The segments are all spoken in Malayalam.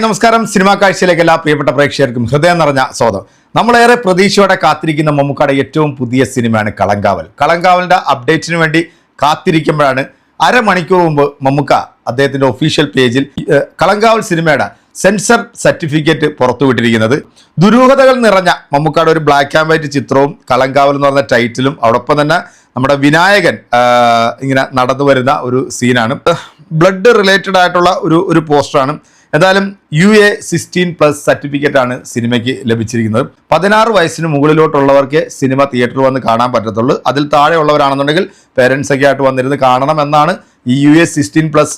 ഹായ് നമസ്കാരം. സിനിമാ കാഴ്ചയിലേക്ക് എല്ലാ പ്രിയപ്പെട്ട പ്രേക്ഷകർക്കും ഹൃദയം നിറഞ്ഞ സ്വാഗതം. നമ്മളേറെ പ്രതീക്ഷയോടെ കാത്തിരിക്കുന്ന മമ്മൂക്കയുടെ ഏറ്റവും പുതിയ സിനിമയാണ് കളങ്കാവൽ. കളങ്കാവലിന്റെ അപ്ഡേറ്റിന് വേണ്ടി കാത്തിരിക്കുമ്പോഴാണ് അരമണിക്കൂർ മുമ്പ് മമ്മൂക്ക അദ്ദേഹത്തിന്റെ ഒഫീഷ്യൽ പേജിൽ കളങ്കാവൽ സിനിമയുടെ സെൻസർ സർട്ടിഫിക്കറ്റ് പുറത്തുവിട്ടിരിക്കുന്നത്. ദുരൂഹതകൾ നിറഞ്ഞ മമ്മൂക്കയുടെ ഒരു ബ്ലാക്ക് ആൻഡ് വൈറ്റ് ചിത്രവും കളങ്കാവൽ എന്ന് പറഞ്ഞ ടൈറ്റിലും അതോടൊപ്പം തന്നെ നമ്മുടെ വിനായകൻ ഇങ്ങനെ നടന്നു വരുന്ന ഒരു സീനാണ് ബ്ലഡ് റിലേറ്റഡ് ആയിട്ടുള്ള ഒരു ഒരു പോസ്റ്ററാണ് എന്തായാലും U A sixteen plus certificate ആണ് സിനിമയ്ക്ക് ലഭിച്ചിരിക്കുന്നത്. പതിനാറ് വയസ്സിന് മുകളിലോട്ടുള്ളവർക്ക് സിനിമ തിയേറ്ററിൽ വന്ന് കാണാൻ പറ്റത്തുള്ളൂ. അതിൽ താഴെയുള്ളവരാണെന്നുണ്ടെങ്കിൽ പേരൻസ് ഒക്കെ ആയിട്ട് വന്നിരുന്ന് കാണണം എന്നാണ് ഈ U A sixteen plus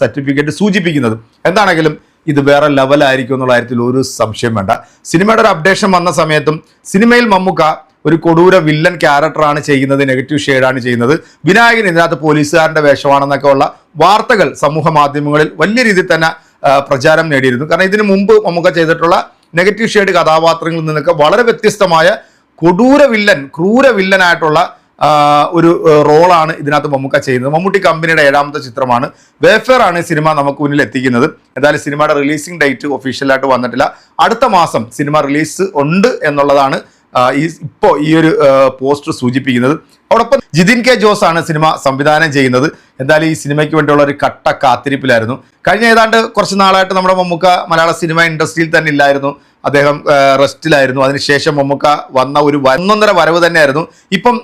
certificate സൂചിപ്പിക്കുന്നത്. എന്താണെങ്കിലും ഇത് വേറെ ലെവലായിരിക്കും എന്നുള്ള കാര്യത്തിൽ ഒരു സംശയം വേണ്ട. സിനിമയുടെ ഒരു അപ്ഡേഷൻ വന്ന സമയത്തും സിനിമയിൽ മമ്മൂക്ക ഒരു കൊടൂര വില്ലൻ ക്യാരക്ടറാണ് ചെയ്യുന്നത് നെഗറ്റീവ് ഷെയ്ഡാണ് ചെയ്യുന്നത്. വിനായകൻ ഇതിനകത്ത് പോലീസുകാരന്റെ വേഷമാണെന്നൊക്കെ ഉള്ള വാർത്തകൾ സമൂഹ മാധ്യമങ്ങളിൽ വലിയ രീതിയിൽ തന്നെ പ്രചാരം നേടിയിരുന്നു. കാരണം ഇതിനു മുമ്പ് മമ്മൂക്ക ചെയ്തിട്ടുള്ള നെഗറ്റീവ് ഷെയ്ഡ് കഥാപാത്രങ്ങളിൽ നിന്നൊക്കെ വളരെ വ്യത്യസ്തമായ കൊടൂര വില്ലൻ ക്രൂര വില്ലനായിട്ടുള്ള ഒരു റോളാണ് ഇതിനകത്ത് മമ്മൂക്ക ചെയ്യുന്നത്. മമ്മൂട്ടി കമ്പനിയുടെ ഏഴാമത്തെ ചിത്രമാണ്. വേഫെയർ ആണ് ഈ സിനിമ നമുക്ക് മുന്നിൽ എത്തിക്കുന്നത്. എന്തായാലും സിനിമയുടെ റിലീസിംഗ് ഡേറ്റ് ഒഫീഷ്യലായിട്ട് വന്നിട്ടില്ല. അടുത്ത മാസം സിനിമ റിലീസ് ഉണ്ട് എന്നുള്ളതാണ് ഈ ഇപ്പോൾ ഈ ഒരു പോസ്റ്റർ സൂചിപ്പിക്കുന്നത്. അതോടൊപ്പം ജിതിൻ കെ ജോസ് ആണ് സിനിമ സംവിധാനം ചെയ്യുന്നത്. എന്തായാലും ഈ സിനിമയ്ക്ക് വേണ്ടിയുള്ള ഒരു കട്ട കാത്തിരിപ്പിലായിരുന്നു. കഴിഞ്ഞ ഏതാണ്ട് കുറച്ച് നാളായിട്ട് നമ്മുടെ മമ്മൂക്ക മലയാള സിനിമ ഇൻഡസ്ട്രിയിൽ തന്നെ ഇല്ലായിരുന്നു. അദ്ദേഹം റെസ്റ്റിലായിരുന്നു. അതിനുശേഷം മമ്മൂക്ക വന്ന ഒരു ഒന്നൊന്നര വരവ് തന്നെയായിരുന്നു. ഇപ്പം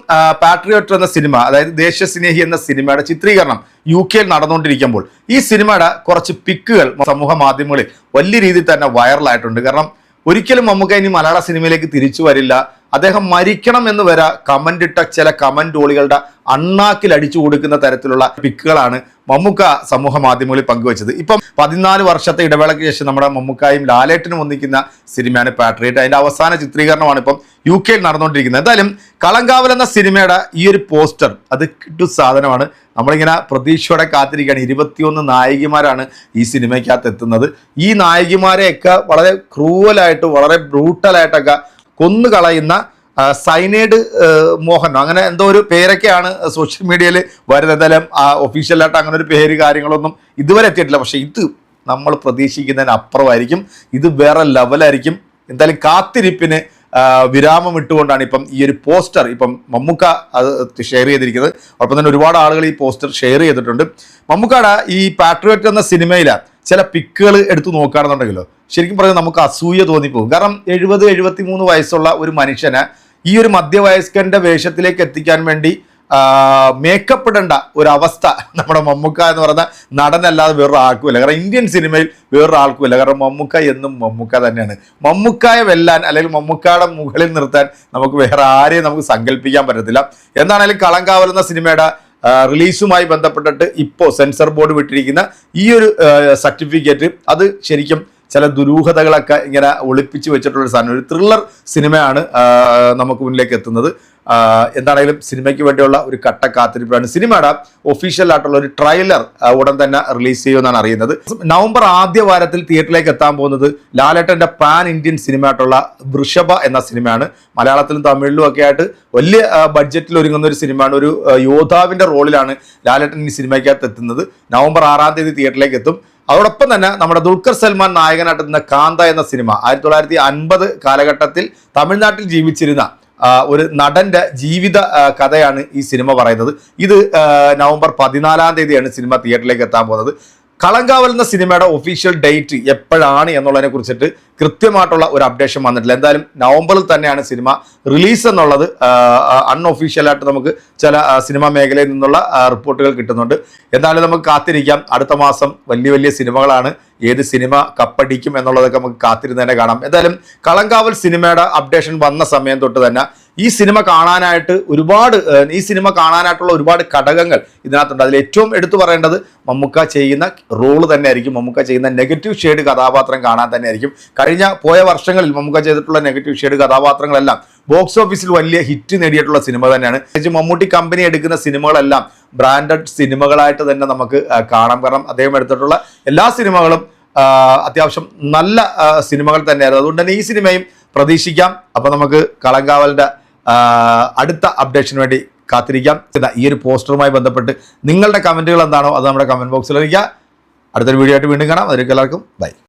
പാട്രിയോട്ട് എന്ന സിനിമ അതായത് ദേശസ്നേഹി എന്ന സിനിമയുടെ ചിത്രീകരണം യു കെയിൽ നടന്നുകൊണ്ടിരിക്കുമ്പോൾ ഈ സിനിമയുടെ കുറച്ച് പിക്കുകൾ സമൂഹ മാധ്യമങ്ങളിൽ വലിയ രീതിയിൽ തന്നെ വൈറലായിട്ടുണ്ട് കാരണം ഒരിക്കലും മമ്മൂക്ക ഇനി മലയാള സിനിമയിലേക്ക് തിരിച്ചു വരില്ല. അദ്ദേഹം മരിക്കണം എന്ന് വരെ കമന്റ് ഇട്ട ചില കമന്റ് ഓളികളുടെ അണ്ണാക്കിൽ അടിച്ചു കൊടുക്കുന്ന തരത്തിലുള്ള പിക്കുകളാണ് മമ്മൂക്ക സമൂഹ മാധ്യമങ്ങളിൽ പങ്കുവച്ചത്. ഇപ്പം പതിനാല് വർഷത്തെ ഇടവേളയ്ക്ക് ശേഷം നമ്മുടെ മമ്മൂക്കായും ലാലേട്ടനും ഒന്നിക്കുന്ന സിനിമയാണ് പാട്രിയറ്റ് അതിന്റെ അവസാന ചിത്രീകരണമാണ് ഇപ്പം യു കെയിൽ നടന്നുകൊണ്ടിരിക്കുന്നത്. എന്തായാലും കളങ്കാവൽ എന്ന സിനിമയുടെ ഈ ഒരു പോസ്റ്റർ അത് കിട്ടു സാധനമാണ്. നമ്മളിങ്ങനെ പ്രതീക്ഷയോടെ കാത്തിരിക്കുകയാണ്. ഇരുപത്തിയൊന്ന് നായികമാരാണ് ഈ സിനിമയ്ക്കകത്ത് എത്തുന്നത്. ഈ നായികമാരെയൊക്കെ വളരെ ക്രൂവലായിട്ട് വളരെ ബ്രൂട്ടലായിട്ടൊക്കെ കൊന്നു കളയുന്ന മോഹനോ സൈനൈഡ് ആ, മോഹൻ അങ്ങനെ എന്തോ ഒരു പേരൊക്കെയാണ് സോഷ്യൽ മീഡിയയിൽ വരുന്നത് എന്തായാലും ആ ഒഫീഷ്യലായിട്ട് അങ്ങനെ ഒരു പേര് കാര്യങ്ങളൊന്നും ഇതുവരെ എത്തിയിട്ടില്ല. പക്ഷേ ഇത് നമ്മൾ പ്രതീക്ഷിക്കുന്നതിന് അപ്പുറമായിരിക്കും ഇത് വേറെ ലെവലായിരിക്കും. എന്തായാലും കാത്തിരിപ്പിന് വിരാമം ഇട്ടുകൊണ്ടാണ് ഇപ്പം ഈ ഒരു പോസ്റ്റർ ഇപ്പം മമ്മൂക്ക അത് ഷെയർ ചെയ്തിരിക്കുന്നത്. ഒപ്പം തന്നെ ഒരുപാട് ആളുകൾ ഈ പോസ്റ്റർ ഷെയർ ചെയ്തിട്ടുണ്ട്. മമ്മൂക്കയുടെ ഈ പാട്രിയോറ്റ് എന്ന സിനിമയിലെ ചില പിക്കുകൾ എടുത്തു നോക്കുകയാണെന്നുണ്ടെങ്കിലോ ശരിക്കും പറഞ്ഞാൽ നമുക്ക് അസൂയ തോന്നിപ്പോകും. കാരണം എഴുപത് എഴുപത്തി മൂന്ന് വയസ്സുള്ള ഒരു മനുഷ്യനെ ഈ ഒരു മധ്യവയസ്കന്റെ വേഷത്തിലേക്ക് എത്തിക്കാൻ വേണ്ടി മേക്കപ്പ് ഇടേണ്ട ഒരു അവസ്ഥ നമ്മുടെ മമ്മൂക്ക എന്ന് പറഞ്ഞ നടനല്ലാതെ വേറൊരു ആൾക്കുമില്ല കാരണം ഇന്ത്യൻ സിനിമയിൽ വേറൊരു ആൾക്കുമില്ല കാരണം മമ്മൂക്ക എന്നും മമ്മൂക്ക തന്നെയാണ്. മമ്മൂക്കായെ വെല്ലാൻ അല്ലെങ്കിൽ മമ്മൂക്കയുടെ മുകളിൽ നിർത്താൻ നമുക്ക് വേറെ ആരെയും നമുക്ക് സങ്കല്പിക്കാൻ പറ്റത്തില്ല. എന്താണെങ്കിലും കളങ്കാവൽ എന്ന സിനിമയുടെ റിലീസുമായി ബന്ധപ്പെട്ടിട്ട് ഇപ്പോൾ സെൻസർ ബോർഡ് വിട്ടിരിക്കുന്ന ഈ ഒരു സർട്ടിഫിക്കറ്റ് അത് ശരിക്കും ചില ദുരൂഹതകളൊക്കെ ഇങ്ങനെ ഒളിപ്പിച്ച് വെച്ചിട്ടുള്ള സാധനം. ഒരു ത്രില്ലർ സിനിമയാണ് നമുക്ക് മുന്നിലേക്ക് എത്തുന്നത്. എന്താണെങ്കിലും സിനിമയ്ക്ക് വേണ്ടിയുള്ള ഒരു കട്ട കാത്തിരിപ്പാണ്. സിനിമയുടെ ഒഫീഷ്യൽ ആയിട്ടുള്ള ഒരു ട്രെയിലർ ഉടൻ തന്നെ റിലീസ് ചെയ്യുമെന്നാണ് അറിയുന്നത്. നവംബർ ആദ്യ വാരത്തിൽ തിയേറ്ററിലേക്ക് എത്താൻ പോകുന്നത് ലാലേട്ടന്റെ പാൻ ഇന്ത്യൻ സിനിമ ആയിട്ടുള്ള വൃഷഭ എന്ന സിനിമയാണ്. മലയാളത്തിലും തമിഴിലും ഒക്കെ ആയിട്ട് വലിയ ബഡ്ജറ്റിൽ ഒരുങ്ങുന്ന ഒരു സിനിമയാണ്. ഒരു യോദ്ധാവിന്റെ റോളിലാണ് ലാലേട്ടൻ ഈ സിനിമയ്ക്കകത്ത് എത്തുന്നത്. നവംബർ ആറാം തീയതി തിയേറ്ററിലേക്ക് എത്തും. അതോടൊപ്പം തന്നെ നമ്മുടെ ദുൽഖർ സൽമാൻ നായകനായിട്ടുന്ന കാന്ത എന്ന സിനിമ ആയിരത്തി തൊള്ളായിരത്തി അൻപത് കാലഘട്ടത്തിൽ തമിഴ്നാട്ടിൽ ജീവിച്ചിരുന്ന ഒരു നടന്റെ ജീവിത കഥയാണ് ഈ സിനിമ പറയുന്നത്. ഇത് നവംബർ പതിനാലാം തീയതിയാണ് സിനിമ തിയേറ്ററിലേക്ക് എത്താൻ പോകുന്നത്. കളങ്കാവൽ എന്ന സിനിമയുടെ ഒഫീഷ്യൽ ഡേറ്റ് എപ്പോഴാണ് എന്നുള്ളതിനെ കുറിച്ചിട്ട് കൃത്യമായിട്ടുള്ള ഒരു അപ്ഡേഷൻ വന്നിട്ടില്ല. എന്തായാലും നവംബറിൽ തന്നെയാണ് സിനിമ റിലീസ് എന്നുള്ളത്. അൺഒഫീഷ്യലായിട്ട് നമുക്ക് ചില സിനിമാ മേഖലയിൽ നിന്നുള്ള റിപ്പോർട്ടുകൾ കിട്ടുന്നുണ്ട്. എന്തായാലും നമുക്ക് കാത്തിരിക്കാം. അടുത്ത മാസം വലിയ വലിയ സിനിമകളാണ് ഏത് സിനിമ കപ്പടിക്കും എന്നുള്ളതൊക്കെ നമുക്ക് കാത്തിരുന്ന് തന്നെ കാണാം. എന്തായാലും കളങ്കാവൽ സിനിമയുടെ അപ്ഡേഷൻ വന്ന സമയം തൊട്ട് തന്നെ ഈ സിനിമ കാണാനായിട്ട് ഒരുപാട് ഈ സിനിമ കാണാനായിട്ടുള്ള ഒരുപാട് ഘടകങ്ങൾ ഇതിനകത്തുണ്ട്. അതിൽ ഏറ്റവും എടുത്തു പറയേണ്ടത് മമ്മൂക്ക ചെയ്യുന്ന റോൾ തന്നെ ആയിരിക്കും മമ്മൂക്ക ചെയ്യുന്ന നെഗറ്റീവ് ഷെയ്ഡ് കഥാപാത്രം കാണാൻ തന്നെ ആയിരിക്കും കഴിഞ്ഞ പോയ വർഷങ്ങളിൽ മമ്മൂക്ക ചെയ്തിട്ടുള്ള നെഗറ്റീവ് ഷെയ്ഡ് കഥാപാത്രങ്ങളെല്ലാം ബോക്സ് ഓഫീസിൽ വലിയ ഹിറ്റ് നേടിയിട്ടുള്ള സിനിമ തന്നെയാണ്. മമ്മൂട്ടി കമ്പനി എടുക്കുന്ന സിനിമകളെല്ലാം ബ്രാൻഡഡ് സിനിമകളായിട്ട് തന്നെ നമുക്ക് കാണാം. കാരണം അദ്ദേഹം എടുത്തിട്ടുള്ള എല്ലാ സിനിമകളും അത്യാവശ്യം നല്ല സിനിമകൾ തന്നെയായിരുന്നു. അതുകൊണ്ട് തന്നെ ഈ സിനിമയും പ്രതീക്ഷിക്കാം. അപ്പൊ നമുക്ക് കളങ്കാവലിന്റെ അടുത്ത അപ്ഡേഷന് വേണ്ടി കാത്തിരിക്കാം. ഈ ഒരു പോസ്റ്ററുമായി ബന്ധപ്പെട്ട് നിങ്ങളുടെ കമന്റുകൾ എന്താണോ അത് നമ്മുടെ കമന്റ് ബോക്സിൽ അറിയിക്കുക. അടുത്തൊരു വീഡിയോ ആയിട്ട് വീണ്ടും കാണാം. അതിലേക്ക് എല്ലാവർക്കും ബൈ